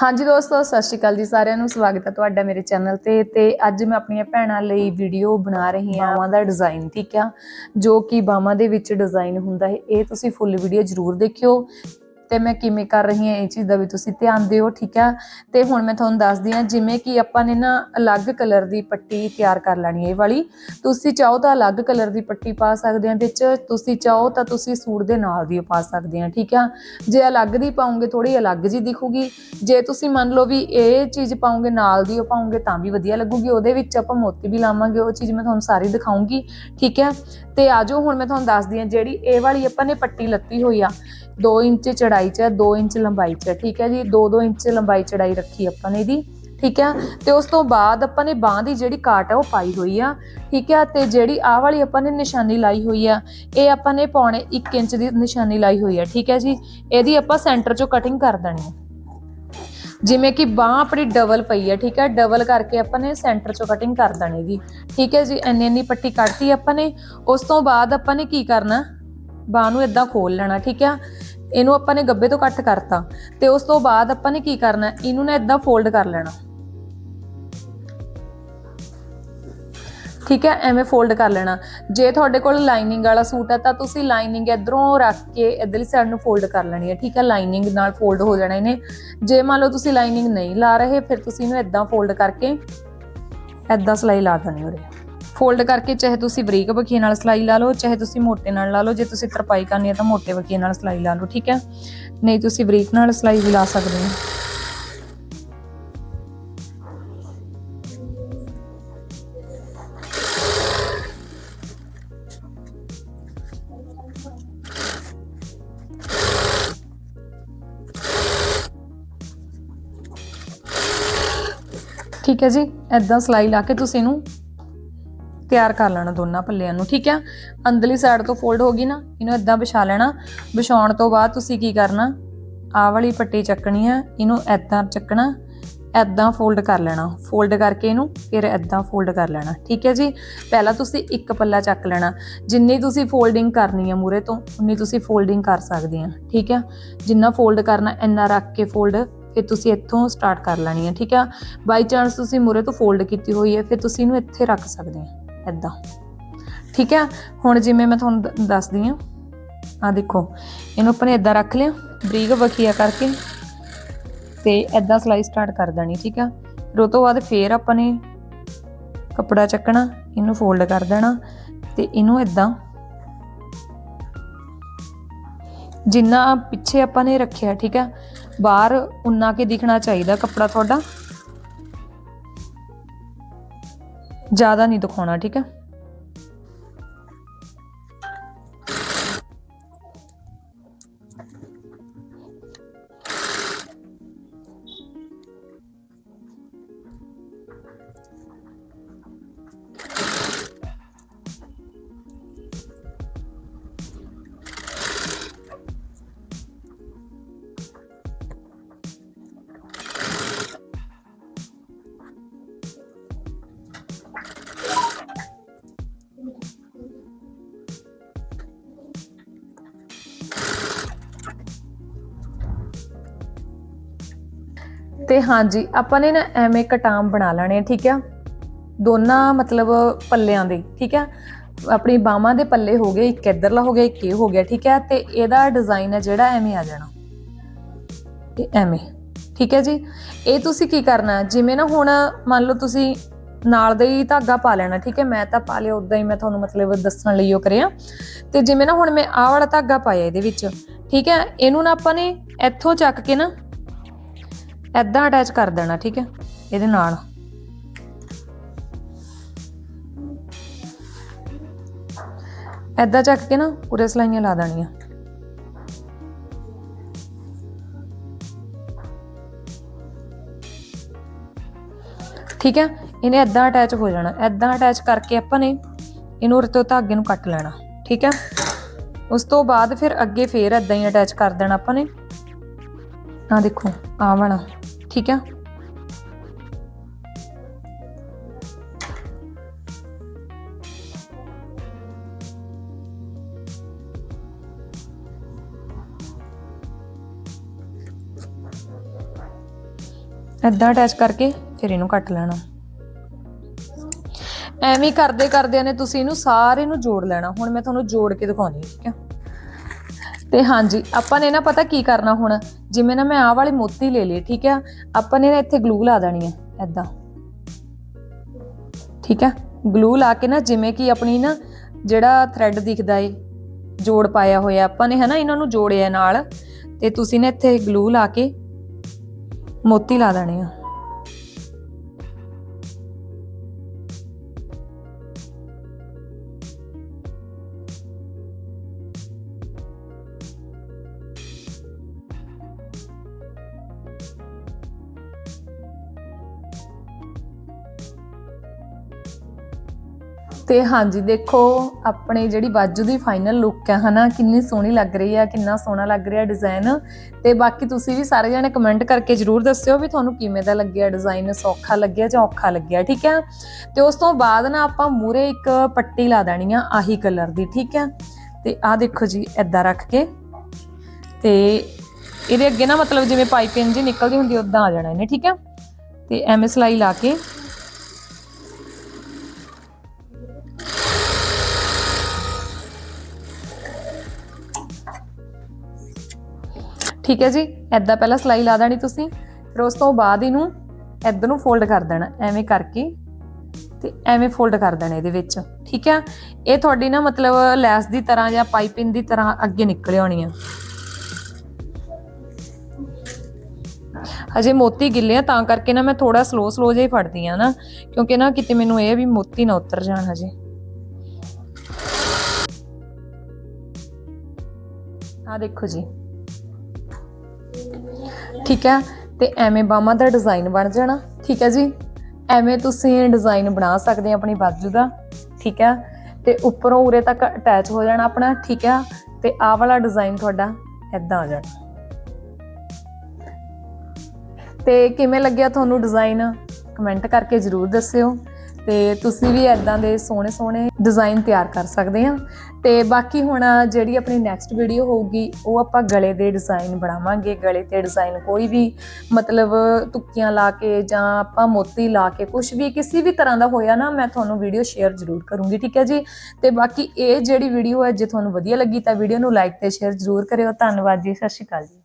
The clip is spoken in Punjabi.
ਹਾਂਜੀ ਦੋਸਤੋ, ਸਤਿ ਸ਼੍ਰੀ ਅਕਾਲ ਜੀ ਸਾਰਿਆਂ ਨੂੰ। ਸਵਾਗਤ ਹੈ ਤੁਹਾਡਾ ਮੇਰੇ ਚੈਨਲ ਤੇ। ਤੇ ਅੱਜ ਮੈਂ ਆਪਣੀਆਂ ਭੈਣਾਂ ਲਈ ਵੀਡੀਓ ਬਣਾ ਰਹੀ ਹਾਂ। ਬਾਹਾਂ ਦਾ ਡਿਜ਼ਾਈਨ ਠੀਕ ਆ? ਜੋ ਕਿ ਬਾਹਾਂ ਦੇ ਵਿੱਚ ਡਿਜ਼ਾਈਨ ਹੁੰਦਾ ਹੈ। ਇਹ ਤੁਸੀਂ ਫੁੱਲ ਵੀਡੀਓ ਜ਼ਰੂਰ ਦੇਖਿਓ। ਤੇ ਮੈਂ ਕਿਵੇਂ ਕਰ ਰਹੀ ਹਾਂ, ਇਹ ਚੀਜ਼ ਦਾ ਵੀ ਤੁਸੀਂ ਧਿਆਨ ਦਿਓ, ਠੀਕ ਆ? ਤੇ ਹੁਣ ਮੈਂ ਤੁਹਾਨੂੰ ਦੱਸਦੀ ਹਾਂ, ਜਿਵੇਂ ਕਿ ਆਪਾਂ ਨੇ ਨਾ ਅਲੱਗ ਕਲਰ ਦੀ ਪੱਟੀ ਤਿਆਰ ਕਰ ਲੈਣੀ ਹੈ ਇਹ ਵਾਲੀ। ਤੁਸੀਂ ਚਾਹੋ ਤਾਂ ਅਲੱਗ ਕਲਰ ਦੀ ਪੱਟੀ ਪਾ ਸਕਦੇ ਆ ਵਿੱਚ, ਤੁਸੀਂ ਚਾਹੋ ਤਾਂ ਤੁਸੀਂ ਸੂਟ ਦੇ ਨਾਲ ਦੀ ਪਾ ਸਕਦੇ ਆ ਠੀਕ ਆ? ਜੇ ਅਲੱਗ ਦੀ ਪਾਉਂਗੇ ਥੋੜੀ ਅਲੱਗ ਜੀ ਦਿਖੂਗੀ। ਜੇ ਤੁਸੀਂ ਮੰਨ ਲਓ ਵੀ ਇਹ ਚੀਜ਼ ਪਾਉਂਗੇ, ਨਾਲ ਦੀ ਉਹ ਪਾਉਂਗੇ, ਤਾਂ ਵੀ ਵਧੀਆ ਲੱਗੂਗੀ। ਉਹਦੇ ਵਿੱਚ ਆਪਾਂ ਮੋਤੀ ਵੀ ਲਾਵਾਂਗੇ, ਉਹ ਚੀਜ਼ ਮੈਂ ਤੁਹਾਨੂੰ ਸਾਰੀ ਦਿਖਾਉਂਗੀ, ਠੀਕ ਹੈ ਤੇ ਆਜੋ ਹੁਣ ਮੈਂ ਤੁਹਾਨੂੰ ਦੱਸਦੀ ਹਾਂ ਜਿਹੜੀ ਇਹ ਵਾਲੀ ਆਪਾਂ ਨੇ ਪੱਟੀ ਲੱਤੀ ਹੋਈ ਆ 2 ਇੰਚ ਚੜਾਈ 'ਚ 2 ਇੰਚ ਲੰਬਾਈ 'ਚ ਠੀਕ ਹੈ ਜੀ? 2-2 ਇੰਚ ਲੰਬਾਈ ਚੜਾਈ ਰੱਖੀ ਆਪਾਂ ਨੇ ਇਹਦੀ, ਠੀਕ ਹੈ? ਤੇ ਉਸ ਤੋਂ ਬਾਅਦ ਆਪਾਂ ਨੇ ਬਾਹ ਦੀ ਜਿਹੜੀ ਕਾਟ ਹੈ, ਉਹ ਪਾਈ ਹੋਈ ਆ, ਠੀਕ ਹੈ? ਤੇ ਜਿਹੜੀ ਆਹ ਵਾਲੀ ਆਪਾਂ ਨੇ ਨਿਸ਼ਾਨੀ ਲਾਈ ਹੋਈ ਆ, ਇਹ ਆਪਾਂ ਨੇ ਪੌਣੇ 1 ਇੰਚ ਦੀ ਨਿਸ਼ਾਨੀ ਲਾਈ ਹੋਈ ਆ, ਠੀਕ ਹੈ ਜੀ? ਇਹਦੀ ਆਪਾਂ ਸੈਂਟਰ 'ਚੋਂ ਕਟਿੰਗ ਕਰ ਦੇਣੀ ਹੈ। ਜਿਵੇਂ ਕਿ ਬਾਹ ਆਪਣੀ ਡਬਲ ਪਈ ਹੈ ਠੀਕ ਹੈ? ਡਬਲ ਕਰਕੇ ਆਪਾਂ ਨੇ ਸੈਂਟਰ 'ਚੋਂ ਕਟਿੰਗ ਕਰ ਦੇਣੀ ਦੀ ਠੀਕ ਹੈ ਜੀ? ਇੰਨੀ ਇੰਨੀ ਪੱਟੀ ਕੱਢਤੀ ਆਪਾਂ ਨੇ, ਉਸ ਤੋਂ ਬਾਅਦ ਆਪਾਂ ਨੇ ਕੀ ਕਰਨਾ? ਬਾਹ ਨੂੰ ਇਦਾਂ ਖੋਲ ਲੈਣਾ, ਠੀਕ ਹੈ? ਇਹਨੂੰ ਆਪਾਂ ਨੇ ਗੱਬੇ ਤੋਂ ਕੱਟ ਕਰਤਾ ਤੇ ਉਸ ਤੋਂ ਬਾਅਦ ਆਪਾਂ ਨੇ ਕੀ ਕਰਨਾ, ਇਹਨੂੰ ਨਾ ਇਦਾਂ ਫੋਲਡ ਕਰ ਲੈਣਾ। ਠੀਕ ਹੈ, ਐਵੇਂ ਫੋਲਡ ਕਰ ਲੈਣਾ। ਜੇ ਤੁਹਾਡੇ ਕੋਲ ਲਾਈਨਿੰਗ ਵਾਲਾ ਸੂਟ ਹੈ ਤਾਂ ਤੁਸੀਂ ਲਾਈਨਿੰਗ ਇਧਰੋਂ ਰੱਖ ਕੇ ਇਧਰਲੀ ਸਾਈਡ ਨੂੰ ਫੋਲਡ ਕਰ ਲੈਣੀ ਹੈ। ਠੀਕ ਹੈ ਲਾਈਨਿੰਗ ਨਾਲ ਫੋਲਡ ਹੋ ਜਾਣਾ ਇਹਨੇ। ਜੇ ਮੰਨ ਲਓ ਤੁਸੀਂ ਲਾਈਨਿੰਗ ਨਹੀਂ ਲਾ ਰਹੇ, ਫਿਰ ਤੁਸੀਂ ਇਹਨੂੰ ਇਦਾਂ ਫੋਲਡ ਕਰਕੇ ਇਦਾਂ ਸਲਾਈ ਲਾ ਦੇਣੀ ਉਰੇ ਫੋਲਡ ਕਰਕੇ ਚਾਹੇ ਤੁਸੀਂ ਬਰੀਕ ਬਖੀਏ ਨਾਲ ਸਲਾਈ ਲਾ ਲਓ, ਚਾਹੇ ਤੁਸੀਂ ਮੋਟੇ ਨਾਲ ਲਾ ਲਓ, ਜੇ ਤੁਸੀਂ ਤਰਪਾਈ ਕਰਨੀ ਹੈ ਤਾਂ ਮੋਟੇ ਬਖੀਏ ਨਾਲ ਸਲਾਈ ਲਾ ਲਓ, ਠੀਕ ਹੈ? ਨਹੀਂ, ਤੁਸੀਂ ਬਰੀਕ ਨਾਲ ਸਲਾਈ ਵੀ ਲਾ ਸਕਦੇ ਹੋ। ਠੀਕ ਹੈ ਜੀ ਐਦਾਂ ਸਲਾਈ ਲਾ ਕੇ ਤੁਸੀਂ ਇਹਨੂੰ ਤਿਆਰ ਕਰ ਲੈਣਾ ਦੋਨਾਂ ਪੱਲਿਆਂ ਨੂੰ, ਠੀਕ ਹੈ ਅੰਦਰਲੀ ਸਾਈਡ ਤੋਂ ਫੋਲਡ ਹੋ ਗਈ ਨਾ, ਇਹਨੂੰ ਇਦਾਂ ਵਿਛਾ ਲੈਣਾ। ਵਿਛਾਉਣ ਤੋਂ ਬਾਅਦ ਤੁਸੀਂ ਕੀ ਕਰਨਾ? ਆਹ ਵਾਲੀ ਪੱਟੀ ਚੱਕਣੀ ਹੈ ਇਹਨੂੰ ਐਦਾਂ ਚੱਕਣਾ ਐਦਾਂ ਫੋਲਡ ਕਰ ਲੈਣਾ। ਫੋਲਡ ਕਰਕੇ ਇਹਨੂੰ ਫਿਰ ਐਦਾਂ ਫੋਲਡ ਕਰ ਲੈਣਾ, ਠੀਕ ਹੈ ਜੀ? ਪਹਿਲਾਂ ਤੁਸੀਂ ਇੱਕ ਪੱਲਾ ਚੱਕ ਲੈਣਾ। ਜਿੰਨੀ ਤੁਸੀਂ ਫੋਲਡਿੰਗ ਕਰਨੀ ਹੈ ਮੂਰੇ ਤੋਂ, ਉਨੀ ਤੁਸੀਂ ਫੋਲਡਿੰਗ ਕਰ ਸਕਦੇ ਆ, ਠੀਕ ਹੈ ਜਿੰਨਾ ਫੋਲਡ ਕਰਨਾ, ਇੰਨਾ ਰੱਖ ਕੇ ਫੋਲਡ ਫਿਰ ਤੁਸੀਂ ਇੱਥੋਂ ਸਟਾਰਟ ਕਰ ਲੈਣੀ ਹੈ ਠੀਕ ਹੈ ਬਾਈ ਚਾਂਸ ਤੁਸੀਂ ਮੂਰੇ ਤੋਂ ਫੋਲਡ ਕੀਤੀ ਹੋਈ ਹੈ ਫਿਰ ਤੁਸੀਂ ਇਹਨੂੰ ਇੱਥੇ ਰੱਖ ਸਕਦੇ ਆ। ਐਦਾਂ ਠੀਕ ਹੈ ਹੁਣ ਜਿਵੇਂ ਮੈਂ ਤੁਹਾਨੂੰ ਦੱਸਦੀ ਆ। ਆ ਦੇਖੋ, ਇਹਨੂੰ ਆਪਣੇ ਇਦਾਂ ਰੱਖ ਲਿਆ, ਬਰੀਕ ਵਖੀਆ ਕਰਕੇ। ਤੇ ਇਦਾਂ ਸਲਾਈ ਸਟਾਰਟ ਕਰ ਦੇਣੀ, ਠੀਕ ਆ? ਫਿਰ ਉਹ ਤੋਂ ਬਾਅਦ ਫੇਰ ਆਪਾਂ ਨੇ ਕੱਪੜਾ ਚੱਕਣਾ, ਇਹਨੂੰ ਫੋਲਡ ਕਰ ਦੇਣਾ। ਤੇ ਇਹਨੂੰ ਇਦਾਂ ਜਿੰਨਾ ਪਿੱਛੇ ਆਪਾਂ ਨੇ ਰੱਖਿਆ, ਠੀਕ ਆ? ਬਾਹਰ ਉਨਾ ਕੇ ਦਿਖਣਾ ਚਾਹੀਦਾ ਕੱਪੜਾ ਤੁਹਾਡਾ। ਜ਼ਿਆਦਾ ਨਹੀਂ ਦਿਖਾਉਣਾ ਠੀਕ ਹੈ? ਤੇ ਹਾਂਜੀ, ਆਪਾਂ ਨੇ ਨਾ ਐਵੇਂ ਕਟਾਮ ਬਣਾ ਲੈਣੇ ਆ, ਠੀਕ ਆ? ਦੋਨਾਂ ਮਤਲਬ ਪੱਲਿਆਂ ਦੇ, ਠੀਕ ਆ? ਆਪਣੀ ਬਾਹਾਂ ਦੇ ਪੱਲੇ ਹੋ ਗਏ, ਇੱਕ ਇੱਧਰਲਾ ਹੋ ਗਿਆ, ਇੱਕ ਇਹ ਹੋ ਗਿਆ, ਠੀਕ ਹੈ ਤੇ ਇਹਦਾ ਡਿਜ਼ਾਈਨ ਹੈ ਜਿਹੜਾ ਐਵੇਂ ਆ ਜਾਣਾ। ਇਹ ਐਵੇਂ, ਠੀਕ ਹੈ ਜੀ? ਇਹ ਤੁਸੀਂ ਕੀ ਕਰਨਾ? ਜਿਵੇਂ ਨਾ ਹੁਣ ਮੰਨ ਲਓ ਤੁਸੀਂ ਨਾਲ ਦਾ ਹੀ ਧਾਗਾ ਪਾ ਲੈਣਾ, ਠੀਕ ਹੈ ਮੈਂ ਤਾਂ ਪਾ ਲਿਆ ਉਦਾਂ ਹੀ ਮੈਂ ਤੁਹਾਨੂੰ ਮਤਲਬ ਦੱਸਣ ਲਈ ਉਹ ਕਰਿਆ। ਤੇ ਜਿਵੇਂ ਨਾ ਹੁਣ ਮੈਂ ਆਹ ਵਾਲਾ ਧਾਗਾ ਪਾਇਆ ਇਹਦੇ ਵਿੱਚ, ਠੀਕ ਹੈ ਇਹਨੂੰ ਨਾ ਆਪਾਂ ਨੇ ਇੱਥੋਂ ਚੱਕ ਕੇ ਨਾ ਐਦਾਂ ਅਟੈਚ ਕਰ ਦੇਣਾ, ਠੀਕ ਹੈ? ਇਹਦੇ ਨਾਲ। ਐਦਾਂ ਚੱਕ ਕੇ ਨਾ ਪੂਰੇ ਸਲਾਈਆਂ ਲਾ ਦੇਣੀਆਂ। ਠੀਕ ਹੈ? ਇਹਨੇ ਐਦਾਂ ਅਟੈਚ ਹੋ ਜਾਣਾ। ਐਦਾਂ ਅਟੈਚ ਕਰਕੇ ਆਪਾਂ ਨੇ ਇਹਨੂੰ ਉਰੇ ਧਾਗੇ ਨੂੰ ਕੱਟ ਲੈਣਾ। ਠੀਕ ਹੈ? ਉਸ ਤੋਂ ਬਾਅਦ ਫਿਰ ਅੱਗੇ ਫੇਰ ਐਦਾਂ ਹੀ ਅਟੈਚ ਕਰ ਦੇਣਾ ਆਪਾਂ ਨੇ। ਆ ਦੇਖੋ ਆ ਵਾਲਾ। ਠੀਕ ਹੈ। ਇਦਾਂ ਅਟੈਚ ਕਰਕੇ ਫਿਰ ਇਹਨੂੰ ਕੱਟ ਲੈਣਾ। ਐਵੇਂ ਹੀ ਕਰਦੇ ਕਰਦਿਆਂ ਨੇ ਤੁਸੀਂ ਇਹਨੂੰ ਸਾਰੇ ਨੂੰ ਜੋੜ ਲੈਣਾ। ਹੁਣ ਮੈਂ ਤੁਹਾਨੂੰ ਜੋੜ ਕੇ ਦਿਖਾਉਣੀ ਠੀਕ ਹੈ। ਤੇ ਹਾਂਜੀ, ਆਪਾਂ ਨੇ ਨਾ ਪਤਾ ਕੀ ਕਰਨਾ ਹੁਣ? ਜਿਵੇਂ ਨਾ ਮੈਂ ਆਹ ਵਾਲੀ ਮੋਤੀ ਲੈ ਲਈ, ਠੀਕ ਆ? ਆਪਾਂ ਨੇ ਨਾ ਇੱਥੇ ਗਲੂ ਲਾ ਦੇਣੀ ਹੈ ਐਦਾਂ ਠੀਕ ਹੈ ਗਲੂ ਲਾ ਕੇ ਨਾ ਜਿਵੇਂ ਕਿ ਆਪਣੀ ਨਾ ਜਿਹੜਾ ਥ੍ਰੈਡ ਦਿਖਦਾ ਏ, ਜੋੜ ਪਾਇਆ ਹੋਇਆ, ਆਪਾਂ ਨੇ ਹਨਾ ਇਹਨਾਂ ਨੂੰ ਜੋੜਿਆ ਨਾਲ, ਤੇ ਤੁਸੀਂ ਨੇ ਇੱਥੇ ਗਲੂ ਲਾ ਕੇ ਮੋਤੀ ਲਾ ਦੇਣੇ ਆ। ਤੇ ਹਾਂਜੀ, ਦੇਖੋ, ਆਪਣੇ ਜਿਹੜੀ ਬਾਜੂ ਦੀ ਫਾਈਨਲ ਲੁੱਕ ਹੈ ਹਨਾ, ਕਿੰਨੀ ਸੋਹਣੀ ਲੱਗ ਰਹੀ ਹੈ ਕਿੰਨਾ ਸੋਹਣਾ ਲੱਗ ਰਿਹਾ ਡਿਜ਼ਾਈਨ ਤੇ ਬਾਕੀ ਤੁਸੀਂ ਵੀ ਸਾਰੇ ਜਣੇ ਕਮੈਂਟ ਕਰਕੇ ਜਰੂਰ ਦੱਸਿਓ ਵੀ ਤੁਹਾਨੂੰ ਕਿਵੇਂ ਦਾ ਲੱਗਿਆ ਡਿਜ਼ਾਈਨ ਸੌਖਾ ਲੱਗਿਆ ਜਾਂ ਔਖਾ ਲੱਗਿਆ, ਠੀਕ ਹੈ ਤੇ ਉਸ ਤੋਂ ਬਾਅਦ ਨਾ ਆਪਾਂ ਮੂਰੇ ਇੱਕ ਪੱਟੀ ਲਾ ਦੇਣੀ ਆ, ਆਹੀ ਕਲਰ ਦੀ, ਠੀਕ ਹੈ ਤੇ ਆਹ ਦੇਖੋ ਜੀ ਐਦਾਂ ਰੱਖ ਕੇ। ਤੇ ਇਹਦੇ ਅੱਗੇ ਨਾ ਮਤਲਬ ਜਿਵੇਂ ਪਾਈਪਿੰਗ ਜੀ ਨਿਕਲਦੀ ਹੁੰਦੀ ਉਦਾਂ ਆ ਜਾਣਾ ਇਹਨੇ, ਠੀਕ ਹੈ ਤੇ ਐਵੇਂ ਸਲਾਈ ਲਾ ਕੇ ਠੀਕ ਹੈ ਜੀ ਐਦਾਂ ਪਹਿਲਾਂ ਸਲਾਈ ਲਾ ਦੇਣੀ ਤੁਸੀਂ, ਫਿਰ ਉਸ ਤੋਂ ਬਾਅਦ ਇਹਨੂੰ ਐਦਾਂ ਨੂੰ ਫੋਲਡ ਕਰ ਦੇਣਾ, ਐਵੇਂ ਕਰਕੇ ਤੇ ਐਵੇਂ ਫੋਲਡ ਕਰ ਦੇਣਾ ਇਹਦੇ ਵਿੱਚ, ਠੀਕ ਹੈ? ਇਹ ਤੁਹਾਡੀ ਨਾ ਮਤਲਬ ਲੈਸ ਦੀ ਤਰ੍ਹਾਂ ਜਾਂ ਪਾਈਪਿੰਗ ਦੀ ਤਰ੍ਹਾਂ ਅੱਗੇ ਨਿਕਲ ਆਉਣੀ ਆ। ਹਜੇ ਮੋਤੀ ਗਿੱਲੇ ਆ, ਤਾਂ ਕਰਕੇ ਨਾ ਮੈਂ ਥੋੜਾ ਸਲੋ ਸਲੋ ਜਿਹਾ ਹੀ ਫੜਦੀ ਆ ਨਾ, ਕਿਉਂਕਿ ਨਾ ਕਿਤੇ ਮੈਨੂੰ ਇਹ ਵੀ ਮੋਤੀ ਨਾ ਉਤਰ ਜਾਣ ਹਜੇ। ਆ ਦੇਖੋ ਜੀ। ਠੀਕ ਹੈ? ਤੇ ਐਵੇਂ ਬਾਹਾਂ ਦਾ ਡਿਜ਼ਾਈਨ ਬਣ ਜਾਣਾ, ਠੀਕ ਹੈ ਜੀ? ਐਵੇਂ ਤੁਸੀਂ ਡਿਜ਼ਾਈਨ ਬਣਾ ਸਕਦੇ ਆ ਆਪਣੀ ਬਾਜੂ ਦਾ, ਠੀਕ ਹੈ? ਤੇ ਉੱਪਰੋਂ ਉਰੇ ਤੱਕ ਅਟੈਚ ਹੋ ਜਾਣਾ ਆਪਣਾ, ਠੀਕ ਹੈ? ਤੇ ਆਹ ਵਾਲਾ ਡਿਜ਼ਾਈਨ ਤੁਹਾਡਾ ਐਦਾਂ ਆ ਜਾਣਾ। ਤੇ ਕਿਵੇਂ ਲੱਗਿਆ ਤੁਹਾਨੂੰ ਡਿਜ਼ਾਈਨ ਕਮੈਂਟ ਕਰਕੇ ਜਰੂਰ ਦੱਸਿਓ। ਤੇ ਤੁਸੀਂ ਵੀ ਐਦਾਂ ਦੇ ਸੋਹਣੇ ਸੋਹਣੇ ਡਿਜ਼ਾਈਨ ਤਿਆਰ ਕਰ ਸਕਦੇ ਆ ਤੇ ਬਾਕੀ ਹੁਣ ਜਿਹੜੀ ਆਪਣੀ ਨੈਕਸਟ ਵੀਡੀਓ ਹੋਊਗੀ, ਉਹ ਆਪਾਂ ਗਲੇ ਦੇ ਡਿਜ਼ਾਈਨ ਬਣਾਵਾਂਗੇ। ਗਲੇ ਤੇ ਡਿਜ਼ਾਈਨ ਕੋਈ ਵੀ ਮਤਲਬ ਤੁੱਕੀਆਂ ਲਾ ਕੇ ਜਾਂ ਆਪਾਂ ਮੋਤੀ ਲਾ ਕੇ ਕੁਝ ਵੀ, ਕਿਸੇ ਵੀ ਤਰ੍ਹਾਂ ਦਾ ਹੋਇਆ ਨਾ, ਮੈਂ ਤੁਹਾਨੂੰ ਵੀਡੀਓ ਸ਼ੇਅਰ ਜ਼ਰੂਰ ਕਰੂੰਗੀ, ਠੀਕ ਹੈ ਜੀ? ਤੇ ਬਾਕੀ ਇਹ ਜਿਹੜੀ ਵੀਡੀਓ ਹੈ, ਜੇ ਤੁਹਾਨੂੰ ਵਧੀਆ ਲੱਗੀ ਤਾਂ ਵੀਡੀਓ ਨੂੰ ਲਾਈਕ ਤੇ ਸ਼ੇਅਰ ਜ਼ਰੂਰ ਕਰਿਓ। ਧੰਨਵਾਦ ਜੀ, ਸਤਿ ਸ਼੍ਰੀ ਅਕਾਲ ਜੀ।